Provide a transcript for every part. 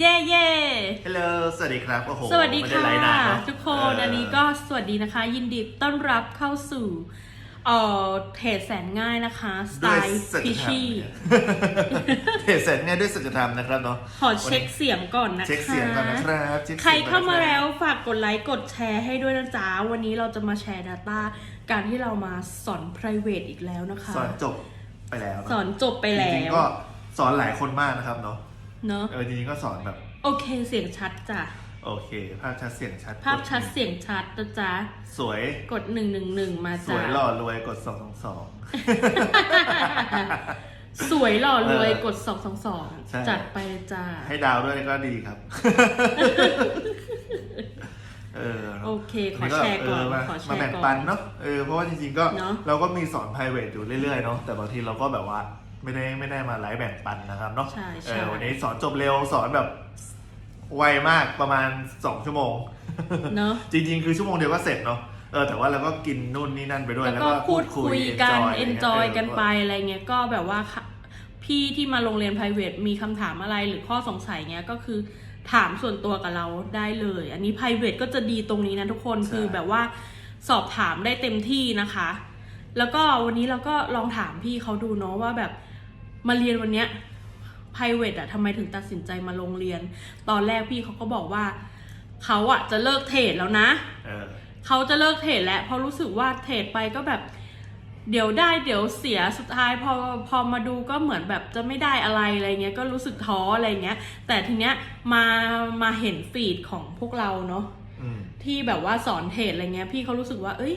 เย่เย่ฮัลโหลสวัสดีครับ โอ้โหสวัสดีไม่ไค่ะ ไลฟ์นานเนอะทุกคนเอันนี้ก็สวัสดีนะคะ ยินดีต้อนรับเข้าสู่เอ่อเทรดแสนง่ายนะคะสไตด้วยล์สัจพิธรรมชี่เทเสร็จเนี่ยด้วยสัจธรรมนะครับเนาะขอเช็คเสียงก่อนนะคะ เช็คเสียงก่อนนะครับช็คใครสียงก่อนนะเข้ามาแล้วฝากกดไลค์กดแชร์ให้ด้วยนะจ๊ะ วันนี้เราจะมาแชร์ Data การที่เรามาสอน private อีกแล้วนะคะ สอนจบไปแล้วเะสอนจบไปแล้จริงว ๆก็สอนหลายคนมากนะครับเนาะ เนาะเออจริงๆก็สอนแบบ โอเคเสียงชัดจ้ะ โอเค ภาพชัดเสียงชัดภาพชัดเสียงชัดนะจ๊ะ สวย กดหนึ่งหนึ่งหนึ่งมาสจ้ะวยหล่อรวยกดสองสองสอง สวยหล่อรวยเออกดสองสองสองใช่ จัดไปเลยจ้าให้ดาวด้วยก็ดีครับ เออโอเคขอแชร์ก่อนเมาขอแชมาร์แบ่งก่ปัอนนเนาะเออเพราะว่าจริงๆก็เนอะ เราก็มีสอน private อยู่เรื่อยๆเนาะแต่บางทีเราก็แบบว่า ไม่ได้ไม่ได้มาไลฟ์แบ่งปันนะครับเนาะใช่เอใช่อวันนี้สอนจบเร็วสอนแบบไวมากประมาณ 2 ชั่วโมง เนอะ จริง ๆ คือชั่วโมงเดียวก็เสร็จเนาะเออแต่ว่าเราก็กินนู่นนี่นั่นไปด้วย แล้วก็พูดคุยกัน enjoy เอนจอยะไรเงี้กันไปอะไรเงี้ย ก็แบบว่าค่ะพี่ที่มาโรงเรียน private มีคำถามอะไรหรือข้อสงสัยเงี้ย ก็คือถามส่วนตัวกับเราได้เลย อันนี้ private ก็จะดีตรงนี้นะทุกคนคือแบบว่าสอบถามได้เต็มที่นะคะ แล้วก็วันนี้เราก็ลองถามพี่เขาดูเนาะว่าแบบ มาเรียนวันเนี้ย private อะทำไมถึงตัดสินใจมาโรงเรียน ตอนแรกพี่เขาก็บอกว่า เขาอะจะเลิกเทรดแล้วนะ เออ เขาจะเลิกเทรดแล้วเพราะรู้สึกว่าเทรดไปก็แบบ เดี๋ยวได้เดี๋ยวเสียสุดท้ายพอพอมาดูก็เหมือนแบบจะไม่ได้อะไรอะไรเงี้ยก็รู้สึกท้ออะไรเงี้ย แต่ทีเนี้ยมามาเห็นฟีดของพวกเราเนาะ อืม ที่แบบว่าสอนเทรดอะไรเงี้ยพี่เขารู้สึกว่า เอ้ย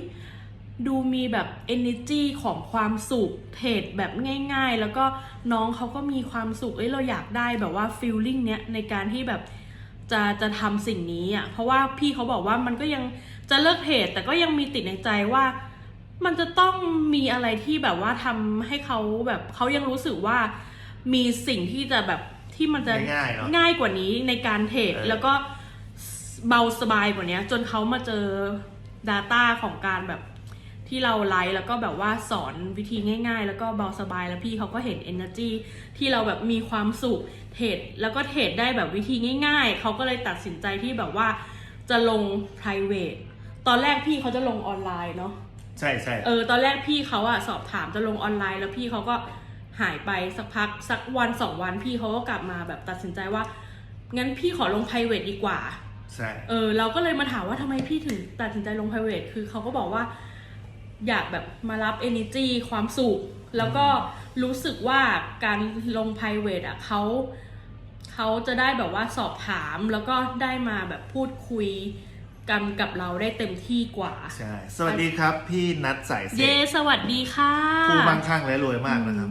ดูมีแบบ energy ของความสุขเทรดแบบง่าย ๆ แล้วก็น้องเขาก็มีความสุข เอ้ยเราอยากได้แบบว่า feeling เนี้ยในการที่แบบจะจะทำสิ่งนี้อะ เพราะว่าพี่เขาบอกว่ามันก็ยังจะเลิกเทรดแต่ก็ยังมีติดในใจว่า มันจะต้องมีอะไรที่แบบว่าทำให้เขาแบบเขายังรู้สึกว่ามีสิ่งที่จะแบบที่มันจะง่ายๆเนอะง่ายกว่านี้ในการเทรดเออแล้วก็เบาสบายกว่านี้จนเขามาเจอ Data ของการแบบ ที่เราไลฟ์แล้วก็แบบว่าสอนวิธีง่าย ๆ แล้วก็เบาสบายแล้วพี่เขาก็เห็น energy ที่เราแบบมีความสุขเทรดแล้วก็เทรดได้แบบวิธีง่าย ๆ เขาก็เลยตัดสินใจที่แบบว่าจะลง private ตอนแรกพี่เขาจะลงออนไลน์เนาะใช่ใช่เออตอนแรกพี่เขาอะสอบถามจะลงออนไลน์ แล้วพี่เขาก็หายไปสักพักสักวันสองวันพี่เขาก็กลับมาแบบตัดสินใจว่า งั้นพี่ขอลง private ดีกว่าใช่เออเราก็เลยมาถามว่าทำไมพี่ถึงตัดสินใจลง private คือเขาก็บอกว่า อยากแบบมารับ energy ความสุข แล้วก็รู้สึกว่าการลง private อะเขาเขาจะได้แบบว่าสอบถามแล้วก็ได้มาแบบพูดคุยกันกับเราได้เต็มที่กว่า ใช่ สวัสดีครับ พี่นัทสายเสเย้กสวัสดีค่ะผู้มั่งคั่งและรวยมากนะครับ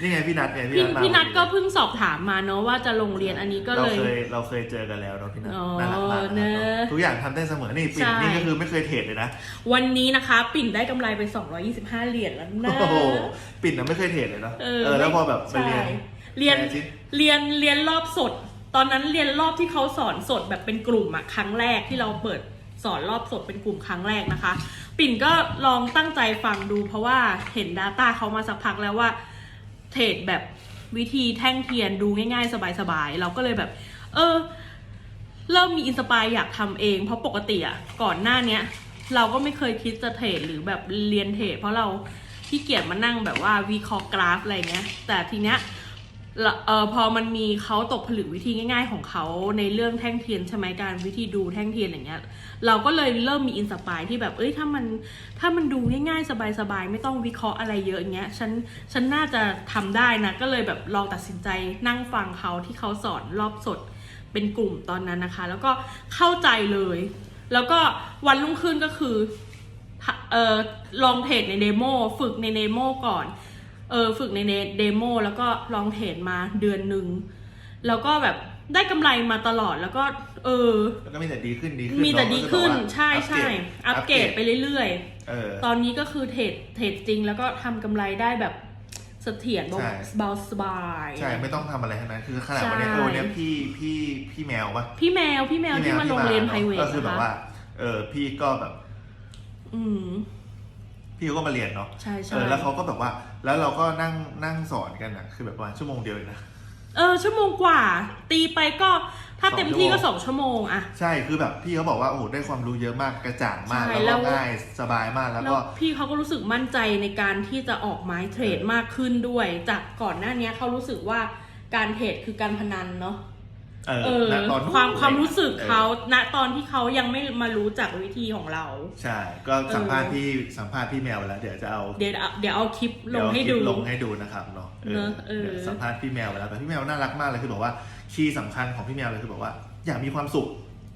นี่ไงพี่นัทไงพี่พี่นัทมาพี่นัทก็เพิ่งสอบถามมาเนาะว่าจะลงเรียนอันนี้ก็เราเลย เคยเราเคยเจอกันแล้วเนาะพี่นัทอ๋อน่ารักมากเนนะอะทุกอย่างทำได้เสมอนี่ปิ่นใช่ นี่ก็คือไม่เคยเทรดเลยนะวันนี้นะคะ ปิ่นได้กำไรไป 225 เหรียญแล้วนะ โอ้โหปิ่นน่ะไม่เคยเทรดเลยเนาะเอเอออแล้วพอแบบไปใช่เรียนเรียนแชร์สิเรียนเรียนรอบสด ตอนนั้นเรียนรอบที่เขาสอนสดแบบเป็นกลุ่มอะครั้งแรกที่เราเปิดสอนรอบสดเป็นกลุ่มครั้งแรกนะคะ ปิ่นก็ลองตั้งใจฟังดูเพราะว่าเห็น Data เขามาสักพักแล้วว่า เทรดแบบวิธีแท่งเทียนดูง่ายๆ สบายๆ เราก็เลยแบบ เออ เริ่มมีอินสปายอยากทำเอง เพราะปกติอะก่อนหน้าเนี้ย เราก็ไม่เคยคิดจะเทรดหรือแบบเรียนเทรดเพราะเราขี้เกียจมานั่งแบบว่าวิเคราะห์กราฟอะไรเงี้ย แต่ทีเนี้ย เออพอมันมีเขาตกผลึกวิธีง่าย ๆ ของเขาในเรื่องแท่งเทียนใช่ไหมการวิธีดูแท่งเทียนอย่างเงี้ย เราก็เลยเริ่มมีอินสปายที่แบบเอ้ยถ้ามันถ้ามันดูง่ายๆ สบายๆ ไม่ต้องวิเคราะห์อะไรเยอะอย่างเงี้ยฉันฉันน่าจะทำได้นะก็เลยแบบลองตัดสินใจนั่งฟังเขาที่เขาสอนรอบสดเป็นกลุ่มตอนนั้นนะคะ แล้วก็เข้าใจเลย แล้วก็วันรุ่งขึ้นก็คือเออลองเทรดในเดโมฝึกในเดโมก่อน เออฝึกในเดโมแล้วก็ลองเทรดมาเดือนหนึ่งแล้วก็แบบได้กำไรมาตลอดแล้วก็ เออ แล้วก็มีแต่ดีขึ้นดีขึ้นมีแต่เอะดีขึ้นก็คือแบบว่าใช่ใช่อัปเกรดไปเรื่อยเออๆตอนนี้ก็คือเทรดเทรดจริง แล้วก็ทำกำไรได้แบบเสถียรใช่เบาสบาย ใช่ ไม่ต้องทำอะไรทั้งนั้น คือขนาดวันนี้ใช่เออวันนี้พี่พี่พี่แมวปะพี่แมวพี่แมวที่มาโรงเรียนไพรเวทก็คือแบบนะคะว่า เออพี่ก็แบบ อืมพี่เขาก็มาเรียนเนาะใช่เอใช่อแล้วเขาก็แบบว่า แล้วเราก็นั่งนั่งสอนกันอะคือแบบประมาณชั่วโมงเดียวเองนะ เออ ชั่วโมงกว่า ตีไปก็ถ้าสองเต็มที่ก็ชั่วโมงสองชั่วโมงอะ ใช่คือแบบพี่เขาบอกว่าโอ้โหได้ความรู้เยอะมากกระจ่างมาก ใช่แล้วก็แล้วง่ายสบายมากแล้วแล้วก็ พี่เขาก็รู้สึกมั่นใจในการที่จะออกไม้เทรดมากขึ้นด้วย จากก่อนหน้านี้เขารู้สึกว่าการเทรดคือการพนันเนาะ เออเออณตอนนู้นความความรู้สึกออเขาณตอนที่เขายังไม่มารู้จักวิธีของเรา ใช่ ก็สัมภาษณ์พี่สัมภาษณ์พี่แมวไปแล้ว เดี๋ยวจะเอาเดี๋ยวเดี๋ยวเอาคลิปลงให้เดี๋ดูยวเอาคลิปลงให้ดูนะครับเนาะเออเนอะเออเดี๋ยวสัมภาษณ์พี่แมวไปแล้วแต่พี่แมวน่ารักมากเลยคือบอกว่าคีย์สำคัญของพี่แมวเลยคือบอกว่าอยากมีความสุข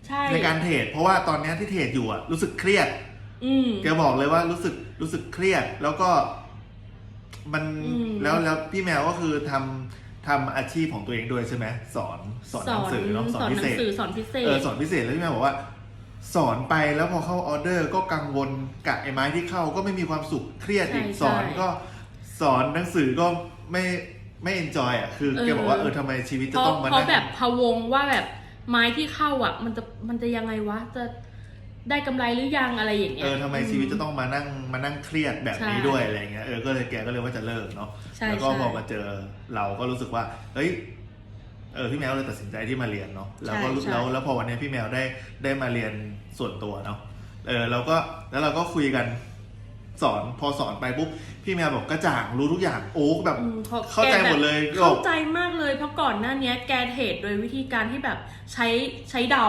ใช่ในการเทรดเพราะว่าตอนเนี้ยที่เทรดอยู่อะรู้สึกเครียดอืมแกบอกเลยว่ารู้สึกรู้สึกเครียดแล้วก็ มันอืมแล้วแล้วพี่แมวก็คือทำ ทำอาชีพของตัวเองด้วยใช่ไหมสอนสอนหนังสือเนาะสสออนนพิหนัเศงษสือสอนพิเศเออษสอนพิเศษแล้วพี่แมวบอกว่า สอนไปแล้วพอเข้าออเดอร์ ก็กังวลกับไอ้ไม้ที่เข้าก็ไม่มีความสุขเครียดอีกใช่สอนใช่ก็สอนหนังสือก็ไม่ไม่เอนจอยอะคือเออแกบอกว่าเออทำไมชีวิตเพจะราะต้องมาเพราะนั่งแบบพะวงว่าแบบไม้ที่เข้าอะ มันจะมันจะยังไงวะจะได้กำไรหรือยังอะไรอย่างเงี้เอยอทำไมชีวิตจะต้องมานั่งมานั่งเครียดแบบนี้ใช่ด้วยอะไรเงี้ย เออ ก็เลยแกก็เลยว่าจะเลิกเนาะใช่แล้วก็ใช่พอมาเจอ เราก็รู้สึกว่าเฮ้ยเออพี่แมวเลยตัดสินใจที่มาเรียนเนาะแล้วก็ใช่ใช่แล้วแล้วพอวันนี้พี่แมวได้ได้มาเรียนส่วนตัวเนาะเออเราก็แล้วเราก็คุยกันสอนพอสอนไปปุ๊บพี่แมวบอกกระจ่างรู้ทุกอย่างโอ้แบบอืมพระเข้าใจแกแบบหมดเลยเข้าใจมากเลยเพราะก่อนหน้าเนี้ยแกเทรดโดยวิธีการที่แบบใช้ใช้เดา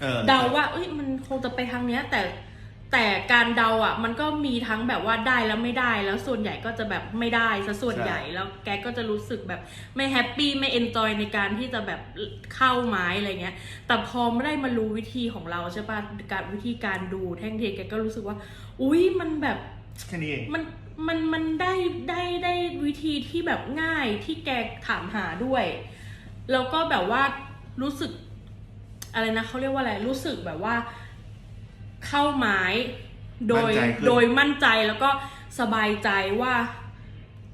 เออเดาว่าเอ้ยมันคงจะไปทางเนี้ยแต่ แต่การเดาอะ มันก็มีทั้งแบบว่าได้แล้วไม่ได้แล้วส่วนใหญ่ก็จะแบบไม่ได้ซะส่วนใหญ่แล้วแกก็จะรู้สึกแบบไม่แฮปปี้ไม่เอนจอยในการที่จะแบบเข้าไม้อะไรเงี้ย แต่พอไม่ได้มารู้วิธีของเราใช่ปะการวิธีการดูแท่งเทแกก็รู้สึกว่า อุ้ยมันแบบแค่นี้เองมันมันมันได้ได้ได้วิธีที่แบบง่ายที่แกถามหาด้วย แล้วก็แบบว่ารู้สึกอะไรนะเขาเรียกว่าอะไรรู้สึกแบบว่า เข้าไม้โดยมั่นใจขึ้น โดยมั่นใจแล้วก็สบายใจว่า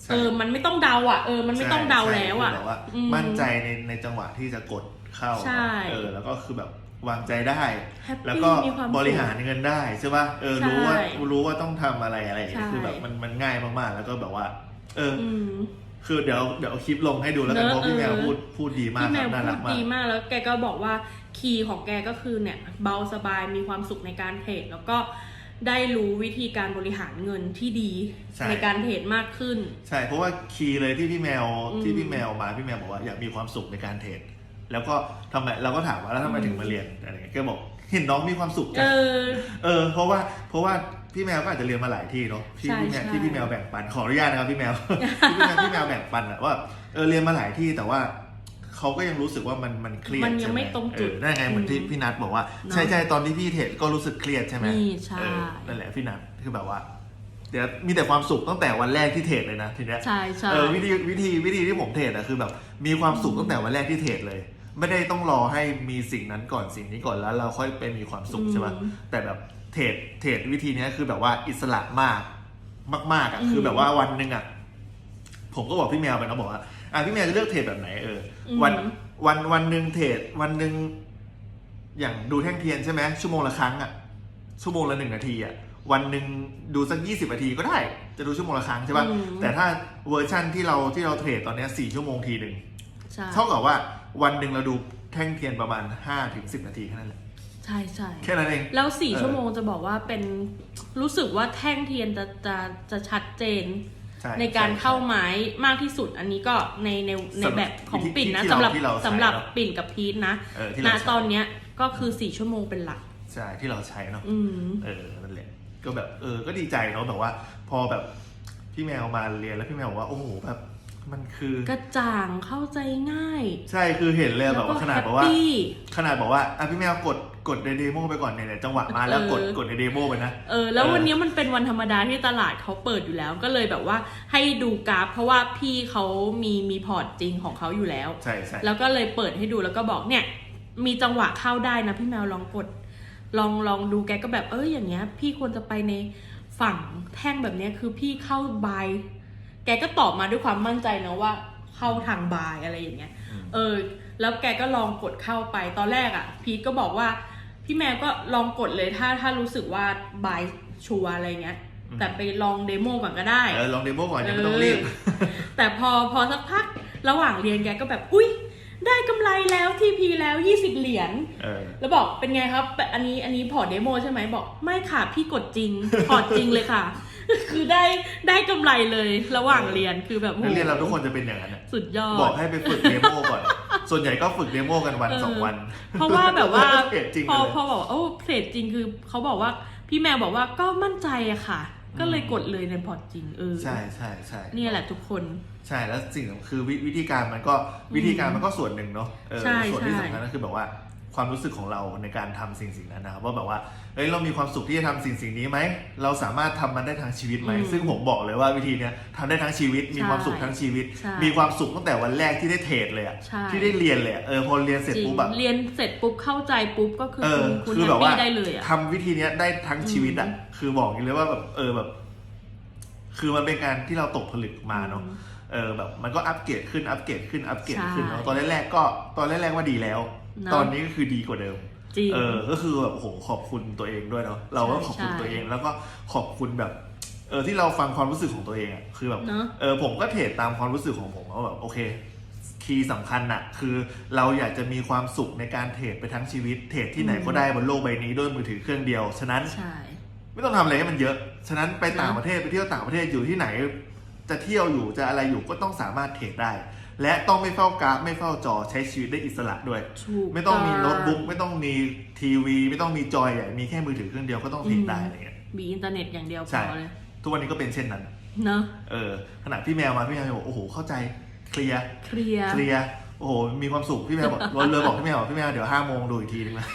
ใช่เออมันไม่ต้องเดาอะเออมันไม่ต้องเดาใช่แล้วอะ คือแบบว่าอืมมั่นใจในในจังหวะที่จะกดเข้าใช่ เออ แล้วก็คือแบบวางใจได้แฮปปี้แล้วก็มีความสุข บริหารเงินได้ใช่ป่ะเออใช่รู้ว่ารู้ว่าต้องทำอะไรอะไรอย่างเงี้ยใช่ คือแบบมันมันง่ายมากๆ แล้วก็แบบว่า เออออืม คือเดี๋ยวเดี๋ยวเอาคลิปลงให้ดูแล้วกันเนอะเพราะพี่แมวเออ พูดพูดดีมากพี่คแมรับวน่าพูรัดกมาก ดีมากแล้วแกก็บอกว่า คีย์ของแกก็คือเนี่ยเบาสบายมีความสุขในการเทรดแล้วก็ได้รู้วิธีการบริหารเงินที่ดีใช่ในการเทรดมากขึ้น ใช่เพราะว่าคีย์เลยที่พี่แมวอืมที่พี่แมวมาพี่แมวบอกว่าอยากมีความสุขในการเทรดแล้วก็ทำไมเราก็ถามว่าแล้วทำไมถึงมาเรียนอะไรเงี้ยแกบอกเห็นน้องมีความสุขเอจังอเออ เพราะว่าเพราะว่าพี่แมวก็อาจจะเรียนมาหลายที่เนาะที่ใช่พี่แมวใช่ที่พี่แมวแบ่งปันขออนุญาตนะครับพี่แมวที่พี่แมวพี่แมวแบ่งปันอะว่าเออเรียนมาหลายที่แต่ว่า เขาก็ยังรู้สึกว่ามันมันเครียดมันยังใช่หไม่ตรงจุดเออนั่นไงเหมือนที่อืมพี่นัทบอกว่าเนอะใช่ใช่ตอนที่พี่เทรดก็รู้สึกเครียดใช่ไหมนี่ใช่ เออนั่นแหละพี่นัทคือแบบว่า เดี๋ยวมีแต่ความสุขตั้งแต่วันแรกที่เทรดเลยนะทีเนี้ย ใช่ใช่ เออวิธีวิธีวิธีที่ผมเทรดอะคือแบบมีความสุขตั้งแต่วันแรกที่เทรดเลย ไม่ได้ต้องรอให้มีสิ่งนั้นก่อนสิ่งนี้ก่อนแล้ว เราค่อยไปมีความสุขใช่ปะอืมแต่แบบเทรดเทรดวิธีเนี้ยคือแบบว่าอิสระมากมากๆอะอืม คือแบบว่าวันหนึ่งอะผมก็บอกพี่แมวไปนะบอกว่า อะพี่แมวจะเลือกเทรดแบบไหนเอออมวันวันวันหนึ่งเทรดวันหนึ่งอย่างดูแท่งเทียนใช่ไหมชั่วโมงละครั้งอะชั่วโมงละหนึ่งนาทีอะวันหนึ่งดูสักยี่สิบนาทีก็ได้ จะดูชั่วโมงละครั้งใช่ปะอืม แต่ถ้าเวอร์ชั่นที่เราที่เราเทรดตอนเนี้ยสี่ชั่วโมงทีหนึ่งใช่ เท่ากับว่าวันหนึ่งเราดูแท่งเทียนประมาณ5้าถึงสินาทีแค่นั้นแหละใช่ใช่ แค่นั้นเอง แล้วสี่เออ ชั่วโมงจะบอกว่าเป็นรู้สึกว่าแท่งเทียนจะจะจะชัดเจน ใช่ในการช่เข้าไม้มากที่สุด อันนี้ก็ในในในสำหรับแบบของที่ปิ่นนะที่สำหรับที่เราใช้สำหรับเนอะปิ่นกับพีทนะเออที่ณเราใช้ตอนเนี้ยก็คือสี่ชั่วโมงเป็นหลักใช่ที่เราใช้เนาะอืมเออนั่นแหละก็แบบเออก็ดีใจเนาะแบบว่า พอแบบพี่แมวมาเรียนแล้วพี่แมวบอกว่าโอ้โหแบบมันคือกระจ่างเข้าใจง่าย ใช่คือเห็นเลยแบบว่าขนาดแล้บอกก็ว่าแฮปปี้ขนาดบอกว่าอะพี่แมวกด กดในเดโมไปก่อนเนี่ยเนี่ยจังหวะมาแล้วเออกดกดในเดโมไปนะเออแล้วเออวันนี้มันเป็นวันธรรมดาที่ตลาดเขาเปิดอยู่แล้วก็เลยแบบว่าให้ดูกราฟ เพราะว่าพี่เขามีมีพอร์ตจริงของเขาอยู่แล้วใช่ใช่แล้วก็เลยเปิดให้ดูแล้วก็บอกเนี่ย มีจังหวะเข้าได้นะพี่แมวลองกด ลองลองดูแกก็แบบเอออย่างเงี้ย พี่ควรจะไปในฝั่งแท่งแบบเนี้ยคือพี่เข้าบายแกก็ตอบมาด้วยความมั่นใจนะว่าเข้าทางบายอะไรอย่างเงี้ยอืมเออ แล้วแกก็ลองกดเข้าไปตอนแรกอะ่ะ พีทก็บอกว่า พี่แมวก็ลองกดเลยถ้าถ้ารู้สึกว่าบายชัวร์อะไรเงี้ย แต่ไปลองเดโมก่อนก็ได้เออลองเดโมก่อนยังไม่ต้องรีบ แต่พอพอสักพักระหว่างเรียนแกก็แบบอุ้ยได้กำไรแล้วทีพีแล้ว 20 เหรียญเออแล้วบอกเป็นไงครับแบบอันนี้อันนี้พอร์ตเดโมใช่ไหมบอกไม่ค่ะ พี่กดจริงพอร์ตจริงเลยค่ะ คือได้ได้กำไรเลยระหว่างเรียนคือแบบโอ้นักโหเรียนเราทุกคนจะเป็นอย่างนั้นอะสุดยอบอกดให้ไปฝึกเดโมก่อน ส่วนใหญ่ก็ฝึกเดโมกันวันเออสองวัน เพราะว่าแบบว่าเทรดจริงพอเลยพอบอกว่าโอ้เพจจริงคือเขาบอกว่าพี่แมวบอกว่าก็มั่นใจอะค่ะ ก็เลยกดเลยในพอร์ตจริงเออใช่ใช่ใช่เนี่ยแหละทุกคน ใช่แล้วสิ่งสำคัญคือวิวิธีการมันก็วิธีการมันก็ส่วนหนึ่งเนาะเออใช่ส่วนที่ใช่สำคัญก็คือแบบว่า ความรู้สึกของเราในการทำสิ่งสิ่งนั้นนะครับว่าแบบว่าเอ้ยเรามีความสุขที่จะทำสิ่งสิ่งนี้ไหมเราสามารถทำมันได้ทั้งชีวิตไหมอืมซึ่งผมบอกเลยว่าวิธีเนี้ยทำได้ทั้งชีวิต มีใช่ความสุขทั้งชีวิตใช่มีความสุขตั้งแต่วันแรกที่ได้เทรดเลยอะใช่ที่ได้เรียนเลยอะเออพอเรียนเสร็จจริงปุ๊บแบบเรียนเสร็จปุ๊บเข้าใจปุ๊บก็คือเออคุณคุณคือแฮแบปบว่าปี้ได้เลยอะทำวิธีเนี้ยได้ทั้งชีวิตอะอืมคือบอกอย่างนี้เลยว่าแบบเออแบบ คือมันเป็นการที่เราตกผลึกมาเนาะอืมเออแบบมันก็อัปเกรดขึ้นอัปเกรดขึ้นอัปเกรดขึ้นใช่เนาะตอนแรกๆก็ตอนแรกๆว่าดีแล้วเนอะ ตอนนี้ก็คือดีกว่าเดิมจริงเออก็คือแบบโอ้โหขอบคุณตัวเองด้วยเนาะเราก็ใช่ขอบคุณใช่ตัวเองแล้วก็ขอบคุณแบบเออที่เราฟังความรู้สึกของตัวเองอะคือแบบเนอะเออผมก็เทรดตามความรู้สึกของผมว่าแบบโอเคคีย์สำคัญน่ะคือเราอยากจะมีความสุขในการเทรดไปทั้งชีวิตเทรดที่ไหนก็ได้บนโลกใบนี้ด้วยมือถือเครื่องเดียว ฉะนั้นใช่ไม่ต้องทำอะไรให้มันเยอะ ฉะนั้นไปต่างเนอะประเทศไปเที่ยวต่างประเทศอยู่ที่ไหน จะเที่ยวอยู่จะอะไรอยู่ก็ต้องสามารถเทรดได้ และต้องไม่เฝ้ากราฟไม่เฝ้าจอใช้ชีวิตได้อิสระด้วย ถูกไม่ต้องมีโน้ตบุ๊กไม่ต้องมีทีวี ไม่ต้องมีจอยใหญ่มีแค่มือถือเครื่องเดียวก็ต้องเทรดได้อะไรเงี้ยมีอินเทอร์เน็ตอย่างเดียวพใช่อเลย ทุกวันนี้ก็เป็นเช่นนั้น เนอะเออขนาดพี่แมวมาพี่แมวบอกโอ้โหเข้าใจเคลียร์เคลียร์เคลียร์โอ้โหมีความสุขพี่แมวบอกเลยบอกพี่แมวบอกพี่แมวเดี๋ยวห้าโมงดูอีกทีนึงนะ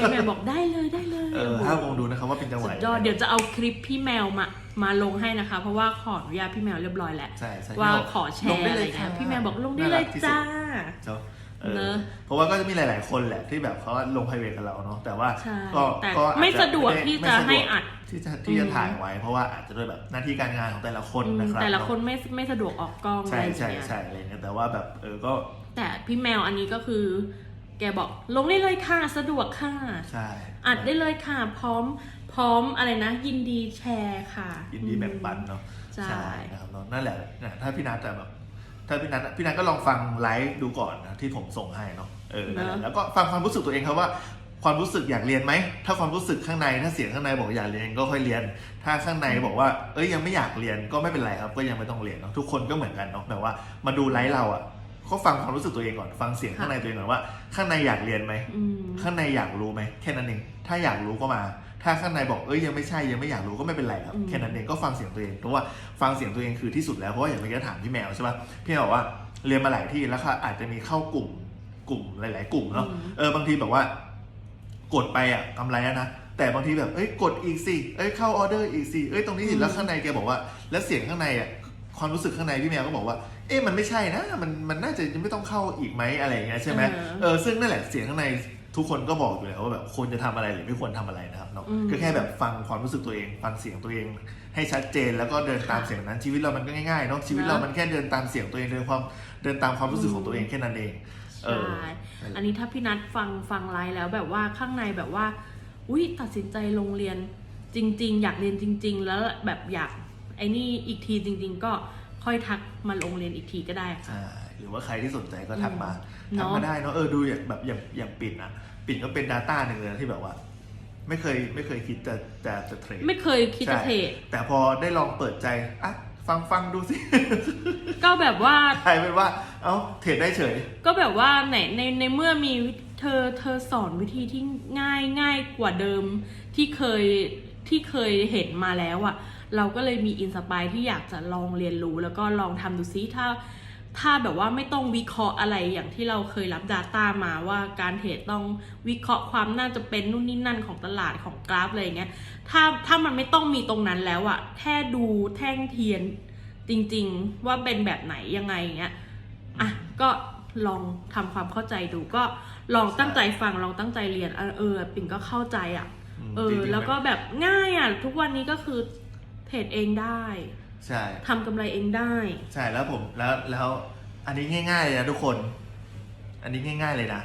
พี่แมวบอกได้เลยได้เลยเออโโหห้าโมงดูนะครับว่าเป็นจังหสุวะดยอดเดี๋ยวจะเอาคลิปพี่แมวมา มาลงให้นะคะ เพราะว่าขออนุญาตพี่แมวเรียบร้อยแล้วใช่ใช่ว่าพี่แมขอแชร์อะไรเงี้ยพี่แมวบอกลงได้เลยจ้าเจ้าเออเนอะเพราะว่าก็จะมีหลาย ๆ คนแหละที่แบบเขาลง p r i v a t กับเราเนาะแต่ว่าใช่ก็แต่ก็อาจจไม่สะดวกไที่ไม่จะสดวกให้อัดที่จะที่จะอืมถ่ายไว้ เพราะว่าอาจจะด้วยแบบหน้าที่การงานของแต่ละคนอืมนะครับแต่ละเาคนไม่ไม่สะดวกออกกล้องอะไรใช่อย่างใช่เงี้ยใช่อะไรเงี้ยแต่ว่าแบบเออก็ แต่พี่แมวอันนี้ก็คือ แกบอกลงได้เลยค่ะสะดวกค่ะ ใช่อัดได้เลยค่ะ พร้อมพร้อมอะไรนะ ยินดีแชร์ค่ะยินดีแบ่งปันเนาะใช่นะครับเนาะนั่นแหละนะถ้าพี่นัทแต่แบบ ถ้าพี่นัทพี่นัทก็ลองฟังไลฟ์ดูก่อนนะที่ผมส่งให้เนาะเออนั่นแหละแล้วก็ฟังความรู้สึกตัวเองครับว่าความรู้สึกอยากเรียนไหม ถ้าความรู้สึกข้างใน ถ้าเสียงข้างในบอกอยากเรียนก็ค่อยเรียน ถ้าข้างในบอกว่า เอ้ยยังไม่อยากเรียนก็ไม่เป็นไรครับ ก็ยังไม่ต้องเรียนเนาะ ทุกคนก็เหมือนกันเนาะ แบบว่ามาดูไลฟ์เราอะ ก็ฟังความรู้สึกตัวเองก่อนฟังเสียงข้างในตัวเองก่อนว่าข้างในอยากเรียนไหมอืมข้างในอยากรู้ไหมแค่นั้นเองถ้าอยากรู้ก็มา ถ้าข้างในบอกเอ้ยยังไม่ใช่ยังไม่อยากรู้ก็ไม่เป็นไรครับอืมแค่นั้นเองก็ฟังเสียงตัวเองเพราะว่าฟังเสียงตัวเองคือที่สุดแล้วเพราะว่าอย่างเมื่อกี้ถามพี่แมวใช่ปะพี่แมวบอกว่าเรียนมาหลายที่แล้วค่ะอาจจะมีเข้ากลุ่มกลุ่มหลาย ๆ กลุ่มเนาะอืมเออบางทีแบบว่ากดไปอะกำไรแล้วนะแต่บางทีแบบเอ้ยกดอีกสิเอ้ยเข้าออเดอร์อีกสิเอ้ยตรงนี้สิแล้วข้างในแกบอกว่า แล้วเสียงข้างในอะความรู้สึกข้างในพี่แมวก็บอกว่า เอ๊ะมันไม่ใช่นะมันมันน่าจะยังไม่ต้องเข้าอีกไหมอะไรอย่างเงี้ยใช่ไหมเออเออซึ่งนั่นแหละเสียงข้างในทุกคนก็บอกอยู่แล้วว่าแบบควรจะทำอะไรหรือไม่ควรทำอะไรนะครับเนาะอืมก็แค่แบบฟังความรู้สึกตัวเอง ฟังเสียงตัวเอง ให้ชัดเจนแล้วก็เดินตามค่ะเสียงนั้นชีวิตเรามันก็ง่ายๆเนาะชีวิตเนอะเรามันแค่เดินตามเสียงตัวเองเดินความเดินตามความรู้สึกของตัวเองแค่นั้นเองเอใช่อนั่นแหละอันนี้ถ้าพี่นัทฟังฟังไลฟ์แล้วแบบว่าข้างในแบบว่า อุ้ยตัดสินใจลงเรียนจริง ๆ อยากเรียนจริง ๆ แล้วแบบอยากไอ้นี่อีกทีจริง ๆ ก็ ค่อยทักมาลงเรียนอีกทีก็ได้ค่ะใช่หรือว่าใครที่สนใจก็ทักมาอืมทักมาเนอะ ได้เนาะเออดูอย่างแบบอย่างอย่างปิ่นอะปิ่นก็เป็น Data หนึ่งเลยนะที่แบบว่า ไม่เคยไม่เคยคิดจะจะจะเทรดไม่เคยคิดจะเทรดแต่พอได้ลองเปิดใจอะฟังฟังดูสิ ก็แบบว่ากลายเป็นว่า เอ้าเทรดได้เฉย ก็แบบว่าไหนในในเมื่อมีวิเธอเธอสอนวิธีที่ง่ายง่ายกว่าเดิมที่เคยที่เคยเห็นมาแล้วอะ่ะ เราก็เลยมีอินสปายที่อยากจะลองเรียนรู้ แล้วก็ลองทำดูซิถ้า ถ้าแบบว่าไม่ต้องวิเคราะห์อะไรอย่างที่เราเคยรับ Data มาว่าการเทรดต้องวิเคราะห์ความน่าจะเป็นนู่นนี่นั่นของตลาดของกราฟอะไรอย่างเงี้ยถ้าถ้ามันไม่ต้องมีตรงนั้นแล้วอะแค่ดูแท่งเทียนจริงๆ ว่าเป็นแบบไหนยังไงอย่างเงี้ยอะก็ลองทำความเข้าใจดูก็ลองตั้งใจฟังลองตั้งใจเรียนเออเออปิ่นก็เข้าใจอะมเอจอริงๆแล้วก็แบบง่ายอะ ทุกวันนี้ก็คือ เทรดเองได้ใช่ทำกำไรเองได้ ใช่แล้วผมแล้วแล้ว อันนี้ง่ายๆเลยนะทุกคน อันนี้ง่าย ๆเลยนะ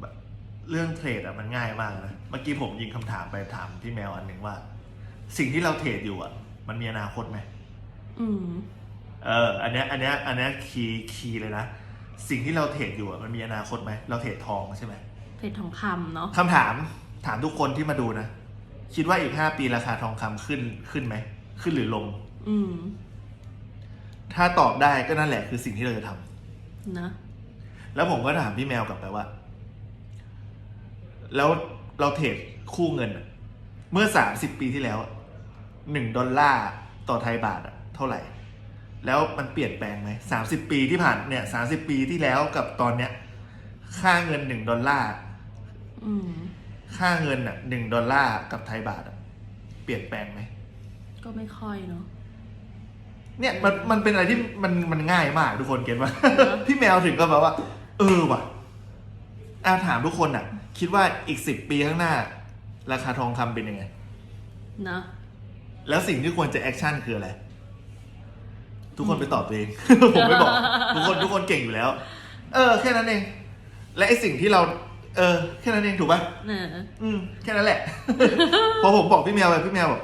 แบบเรื่องเทรดอะมันง่ายมากนะเมื่อกี้ผมยิงคำถามไปถามพี่แมวอันหนึ่งว่า สิ่งที่เราเทรดอยู่อะมันมีอนาคตไหมอืมเออ อันเนี้ยอันเนี้ยอันเนี้ยคีย์คีย์เลยนะสิ่งที่เราเทรดอยู่อะมันมีอนาคตไหมเราเทรดทองใช่ไหมเพชรทองคำเนาะคำถามถามทุกคนที่มาดูนะ คิดว่าอีกห้าปีราคาทองคำขึ้นขึ้นไหม ขึ้นหรือลง อืม ถ้าตอบได้ก็นั่นแหละคือสิ่งที่เราจะทำนะแล้วผมก็ถามพี่แมวกลับไปว่า แล้วเราเทรดคู่เงินอะเมื่อสามสิบปีที่แล้วหนึ่งดอลลาร์ต่อไทยบาทอะเท่าไหร่ แล้วมันเปลี่ยนแปลงไหมสามสิบปีที่ผ่านเนี่ยสามสิบปีที่แล้วกับตอนเนี้ย ค่าเงินหนึ่งดอลลาร์ อืม ค่าเงินอะหนึ่งดอลลาร์กับไทยบาทอะเปลี่ยนแปลงไหม ก็ไม่ค่อยเนาะ เนี่ยมันมันเป็นอะไรที่มันมันง่ายมากทุกคนเก็ตว่าเนอะพี่แมวถึงก็แบบว่า เออว่ะอาถามทุกคนอะ คิดว่าอีกสิบปีข้างหน้า ราคาทองคำเป็นยังไง นะ แล้วสิ่งที่ควรจะแอคชั่นคืออะไร ทุกคนไปตอบตัวเอง ผมไม่บอก ทุกคนทุกคนเก่งอยู่แล้ว เออ แค่นั้นเอง และไอสิ่งที่เรา เออแค่นั้นเองถูกปะเนอะอืมแค่นั้นแหละ พอผมบอกพี่แมวไปพี่แมวบอก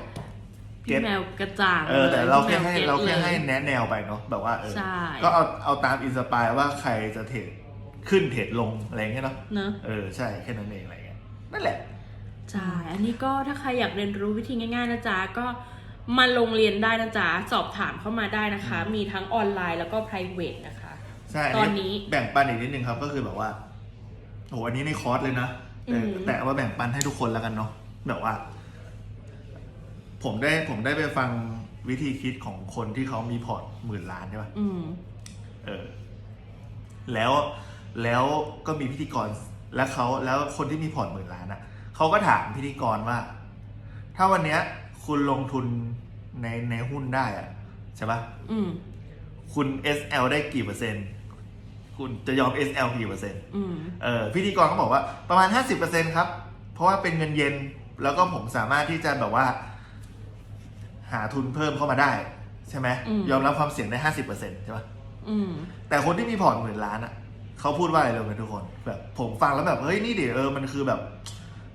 เก็พี่ตแมวกระจ่างเออแต่เราแค่พี่มวให้ก็ตเราแค่ลยให้แนะแนวไปเนาะแบบว่าเออใช่ก็เอาเอาตามอินสปายว่าใครจะเทรดขึ้นเทรดลงอะไรอย่างเงี้ยเนาะเนอะเออใช่แค่นั้นเองอะไรเงี้ยนั่นแหละใช่อันนี้ก็ถ้าใครอยากเรียนรู้วิธีง่ายๆนะจ๊ะก็มาลงเรียนได้นะจ๊ะสอบถามเข้ามาได้นะคะ มีทั้งออนไลน์แล้วก็ private นะคะ ใช่ตอนนี้แบ่งปันอีกนิดนึงครับก็คือแบบว่า โอ้โหอันนี้ในคอร์สเลยนะแต่อืมแต่เอามาแบ่งปันให้ทุกคนแล้วกันเนาะแบบว่า ผมได้ผมได้ไปฟังวิธีคิดของคนที่เขามีพอร์ตหมื่นล้านใช่ปะอืมเออ แล้วแล้วก็มีพิธีกรแล้วเขาแล้วคนที่มีพอร์ตหมื่นล้านอะเขาก็ถามพิธีกรว่า ถ้าวันเนี้ย คุณลงทุนในในหุ้นได้อะใช่ปะอืมคุณ SL ได้กี่เปอร์เซ็นต์ คุณจะยอม SL กี่เปอร์เซ็นต์อืมเออพิธีกรก็บอกว่าประมาณ 50%ครับ เพราะว่าเป็นเงินเย็น แล้วก็ผมสามารถที่จะแบบว่า หาทุนเพิ่มเข้ามาได้ ใช่ไหมอืม ยอมรับความเสี่ยงได้ 50%ใช่ปะอืม แต่คนที่มีพอร์ตหมื่นล้านอะเขาพูดว่าอะไรเลยกันทุกคนแบบผมฟังแล้วแบบเฮ้ยนี่เดี๋ยวเออมันคือแบบ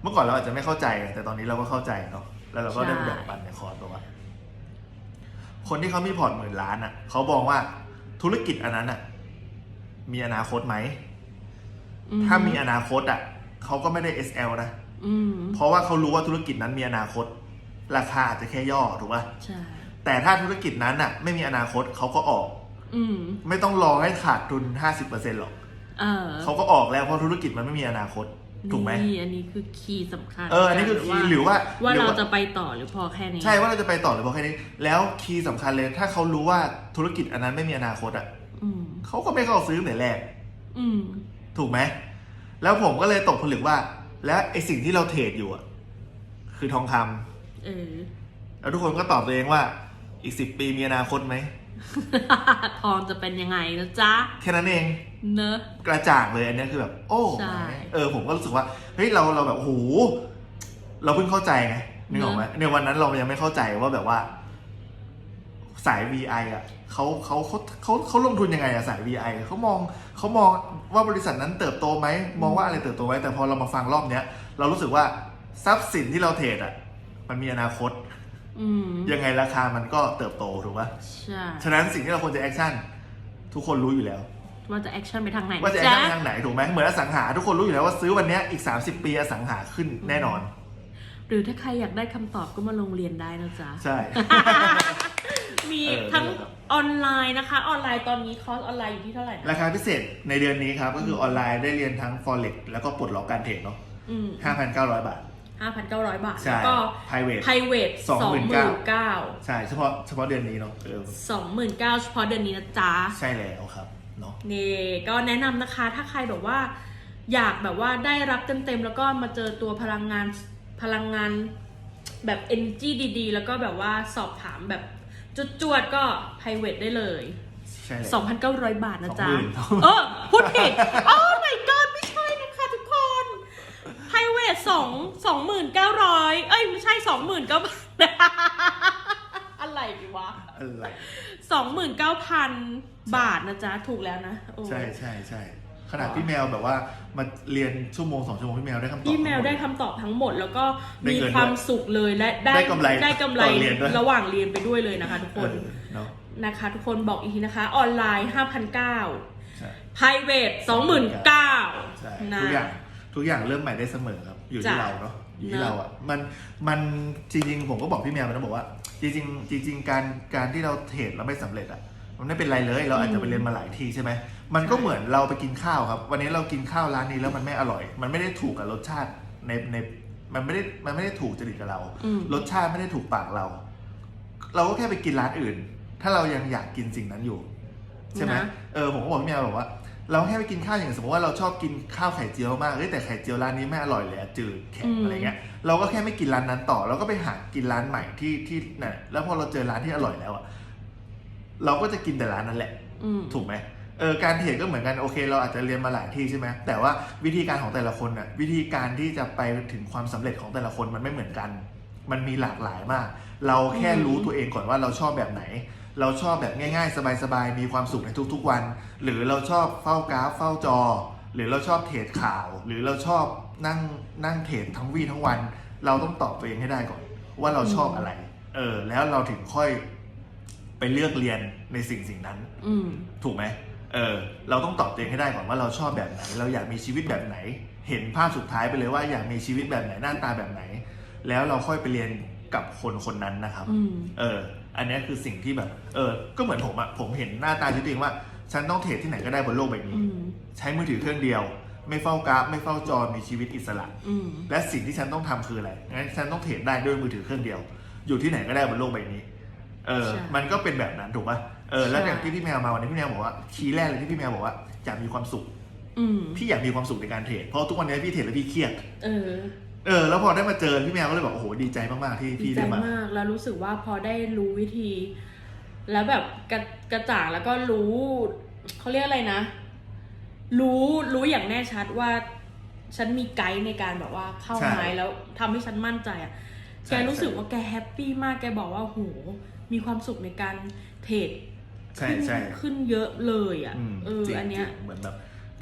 เมื่อก่อนเราอาจจะไม่เข้าใจไงแต่ตอนนี้เราก็เข้าใจเนาะแล้วเราก็ได้ใช่ แบ่งปันในคอร์สตัวว่าคนที่เขามีพอร์ตหมื่นล้านอะเขาบอกว่าธุรกิจอันนั้นอะ มีอนาคตไหมอืถ้ามีอนาคตอะเขาก็ไม่ได้ SL นะอืมเพราะว่าเขารู้ว่าธุรกิจนั้นมีอนาคต ราคาอาจจะแค่ย่อถูกป่ะใช่แต่ถ้าธุรกิจนั้นอะ ไม่มีอนาคตเขาก็ออกอืมไม่ต้องรอให้ขาดทุน50%หรอกเออเขาก็ออกแล้วเพราะธุรกิจมันไม่มีอนาคตถูกไหมนี่อันนี้คือคีย์สำคัญ เอออันนี้คือคีย์หรือว่า ว่าหรือเราว่าจะไปต่อหรือพอแค่นี้ ใช่ว่าเราจะไปต่อหรือพอแค่นี้ แล้วคีย์สำคัญเลย ถ้าเขารู้ว่าธุรกิจอันนั้นไม่มีอนาคตอะอืม เขาก็ไม่เข้าซื้อตั้งแต่แรกอืม ถูกไหม แล้วผมก็เลยตกผลึกว่า และไอสิ่งที่เราเทรดอยู่อะคือทองคำเออ แล้วทุกคนก็ตอบตัวเองว่าอีกสิบปีมีอนาคตไหม ทองจะเป็นยังไงนะจ๊ะ แค่นั้นเอง เนอะ กระจ่างเลยอันเนี้ยคือแบบ โอ้ใช่ เออผมก็รู้สึกว่าเฮ้ยเราเราแบบโอ้โหเราเพิ่งเข้าใจไงนึกออกไหมในวันนั้นเรายังไม่เข้าใจว่าแบบว่า สาย VI อะเขาเขาเขาเขาเขาลงทุนยังไงอะสาย VI เขามองเขามองว่าบริษัทนั้นเติบโตไหมมองว่าอะไรเติบโตไหมแต่พอเรามาฟังรอบเนี้ย เรารู้สึกว่าทรัพย์สินที่เราเทรดอะ มันมีอนาคตอืมยังไงราคามันก็เติบโตถูกปะใช่ฉะนั้นสิ่งที่เราควรจะแอคชั่นทุกคนรู้อยู่แล้ว ว่าจะแอคชั่นไปทางไหนว่าจะแอคจ๊ะชั่นทางไหนถูกไหมเหมือนอสังหา ทุกคนรู้อยู่แล้วว่าซื้อวันเนี้ยอีก 30 ปีอสังหาขึ้นแน่นอน หรือถ้าใครอยากได้คำตอบก็มาลงเรียนได้นะจ๊ะ ใช่ มีเออทั้งได้ครับ ออนไลน์นะคะ ออนไลน์ตอนนี้คอร์สออนไลน์อยู่ที่เท่าไหร่นะราคาพิเศษในเดือนนี้ครับ ก็คือออนไลน์ได้เรียนทั้ง forex แล้วก็ปลดล็อกการเทรดเนาะอืม5,900 บาท ห้าพันเก้าร้อยบาทใช่ แล้วก็ private ไพรเวทสองหมื่น29,000เก้าใช่เฉพาะเฉพาะเดือนนี้เนาะเออสองหมื่นเก้าเฉพาะเดือนนี้นะจ๊ะ ใช่แล้วครับเนาะ นี่ก็แนะนำนะคะถ้าใครแบบว่า อยากแบบว่าได้รับเต็มๆแล้วก็มาเจอตัวพลังงานพลังงานแบบ energy ดีๆ แล้วก็แบบว่าสอบถามแบบ จวดๆก็ private ได้เลย ใช่แล้ว2,900 บาทนะจ๊ะ 20,000 เออ พูดผิด โอ้ my god ไม่ใช่นะคะทุกคน private สองสองหมื่นเก้าร้อยเอ้ย ไม่ใช่สองหมื่นเก้าบาทอะไรดีวะอะไรสองหมื่นเก้าพันบาทนะจ๊ะ ถูกแล้วนะโอ้ ใช่ใช่ใช่ ขนาดพี่แมวแบบว่ามาเรียนชั่วโมงสองชั่วโมงพี่แมวได้คำตอบพี่แมวทั้งหดได้คำตอบทั้งหมด แล้วก็ได้มีเงินความด้วยสุขเลยและได้ได้กำไรได้กำไรตอนเรียนด้วย ระหว่างเรียนไปด้วยเลยนะคะ ทุกคนเออเนาะนะคะ ทุกคนบอกอีกทีนะคะออนไลน์ 5,900 ใช่ private 29,000ใช่นะ ทุกอย่างทุกอย่างเริ่มใหม่ได้เสมอครับ อยู่ที่จ้ะเราเนาะอยู่ที่เนอะ เราอะมันมันจริงๆผมก็บอกพี่แมวไปนะบอกว่า จริงๆจริง ๆ การการที่เราเทรดแล้วไม่สำเร็จอะ มันไม่เป็นไรเลย เราอาจจะไปเรียนมาหลายที่ใช่ไหมมันก็เหมือนเราไปกินข้าวครับ วันนี้เรากินข้าวร้านนี้แล้วมันไม่อร่อย มันไม่ได้ถูกกับรสชาติในในมันไม่ได้มันไม่ได้ถูกจริตกับเราอืมรสชาติไม่ได้ถูกปากเรา เราก็แค่ไปกินร้านอื่น ถ้าเรายังอยากกินสิ่งนั้นอยู่ใช่ไหมนะเออผมก็บอกพี่แมวบอกว่า เราแค่ไปกินข้าวอย่างสมมติว่าเราชอบกินข้าวไข่เจียวมากเอ้ยแต่ไข่เจียวร้านนี้ไม่อร่อยเลยอะจืดแข็งอืมอะไรเงี้ยเราก็แค่ไม่กินร้านนั้นต่อเราก็ไปหากินร้านใหม่ที่ที่เนี่ยแล้วพอเราเจอร้านที่อร่อยแล้วอะ เราก็จะกินแต่ร้านนั้นแหละอืมถูกไหมเออการเทรดก็เหมือนกันโอเค เราอาจจะเรียนมาหลายที่ใช่ไหมแต่ว่าวิธีการของแต่ละคนน่ะวิธีการที่จะไปถึงความสำเร็จของแต่ละคนมันไม่เหมือนกัน มันมีหลากหลายมาก เราแค่อืมรู้ตัวเองก่อนว่าเราชอบแบบไหน เราชอบแบบง่ายๆ สบายๆมีความสุขในทุกๆวัน หรือเราชอบเฝ้ากราฟเฝ้าจอ หรือเราชอบเทรดข่าว หรือเราชอบนั่งนั่งเทรดทั้งวี่ทั้งวัน เราต้องตอบตัวเองให้ได้ก่อน ว่าเราชอบอะไรเออแล้วเราถึงค่อย ไปเลือกเรียนในสิ่งสิ่งนั้น อืม ถูกไหมเออ เราต้องตอบตัวเองให้ได้ก่อนว่าเราชอบแบบไหน เราอยากมีชีวิตแบบไหน เห็นภาพสุดท้ายไปเลยว่าอยากมีชีวิตแบบไหนหน้าตาแบบไหน แล้วเราค่อยไปเรียนกับคนคนนั้นนะครับ อืม เออ อันนี้คือสิ่งที่แบบ เออ ก็เหมือนผมอะผมเห็นหน้าตาชีวิตตัวเองว่า ฉันต้องเทรดที่ไหนก็ได้บนโลกใบนี้ อืม ใช้มือถือเครื่องเดียว ไม่เฝ้ากราฟ ไม่เฝ้าจอ มีชีวิตอิสระ อืม และสิ่งที่ฉันต้องทำคืออะไร งั้นฉันต้องเทรดได้ด้วยมือถือเครื่องเดียว อยู่ที่ไหนก็ได้บนโลกใบนี้ เออ ใช่ มันก็เป็นแบบนั้นถูกป่ะ เออ แล้วใช่อย่างที่พี่แมวมาวันนี้พี่แมวบอกว่าคีย์แรกเลยที่พี่แมวบอกว่าอยากมีความสุข อืมพี่อยากมีความสุขในการเทรด เพราะทุกวันนี้พี่เทรดแล้วพี่เครียด เออ เออ แล้วพอได้มาเจอพี่แมวก็เลยบอกโอ้โหดีใจมากๆที่ดีพี่ใจได้มา มากแล้วรู้สึกว่าพอได้รู้วิธี แล้วแบบกระกระจ่างแล้วก็รู้เขาเรียกอะไรนะ รู้รู้อย่างแน่ชัดว่า ฉันมีไกด์ในการแบบว่าเข้าใช่ไม้แล้วทำให้ฉันมั่นใจอะ ใช่แกรู้สึกใช่ว่าแกแฮปปี้มากแกบอกว่าโห มีความสุขในการเทรดใช่ขึ้นใช่ขึ้นเยอะเลยอะอืมเออจริงอันเนี้ย จริงเหมือนแบบ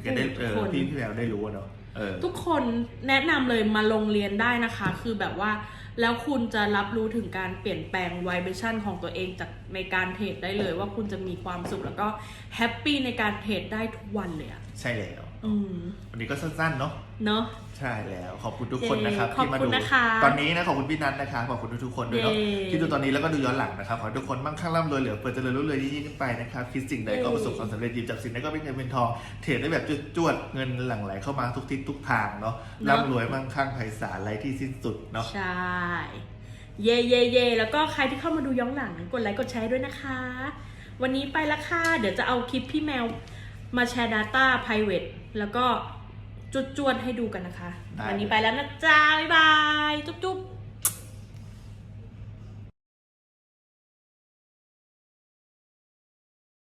แกได้เออทุกคนพี่พี่แมวได้รู้อะเนาะเออ ทุกคนแนะนำเลยมาลงเรียนได้นะคะ คือแบบว่า แล้วคุณจะรับรู้ถึงการเปลี่ยนแปลงไวเบชั่นของตัวเองจากในการเทรดได้เลย ว่าคุณจะมีความสุขแล้วก็แฮปปี้ในการเทรดได้ทุกวันเลยอะ ใช่แล้วอืม วันนี้ก็สั้นๆเนาะเนาะใช่แล้วขอบคุณทุกคนนะครับเย้ที่มาขอบคุดูณนะคะตอนนี้นะขอบคุณพี่นัทนะครับขอบคุณทุกๆคนด้วยเนาะเย้ที่ดูตอนนี้แล้วก็ดูย้อนหลังนะครับขอให้ทุกคนมั่งคั่งร่ำรวยเหลือเปิดเจริญรุ่งเรืองยิ่งๆขึ้นไปนะครับคิดสิ่งใดก็เย้ประสบความสำเร็จหยิบจากสิ่งใดก็เป็นเงินเป็นทองเทรดได้แบบจวดๆเงินหลั่งไหลเข้ามาทุกทิศทุกทางเนาะร่ำรวยมั่งคั่งไพศาลไร้ที่สิ้นสุดเนาะใช่เย่เย่เย่แล้วก็ใครที่เข้ามาดูย้อนหลังกดไลค์กดแชร์ด้วยนะคะ วันนี้ไปละค่ะเดี๋ยวจะเอาคลิปพี่แมวมาแชร์ Data Private แล้วก็จุดจวนให้ดูกันนะคะ วันนี้ไปแล้วนะจ๊ะบ๊ายบาย จุ๊บ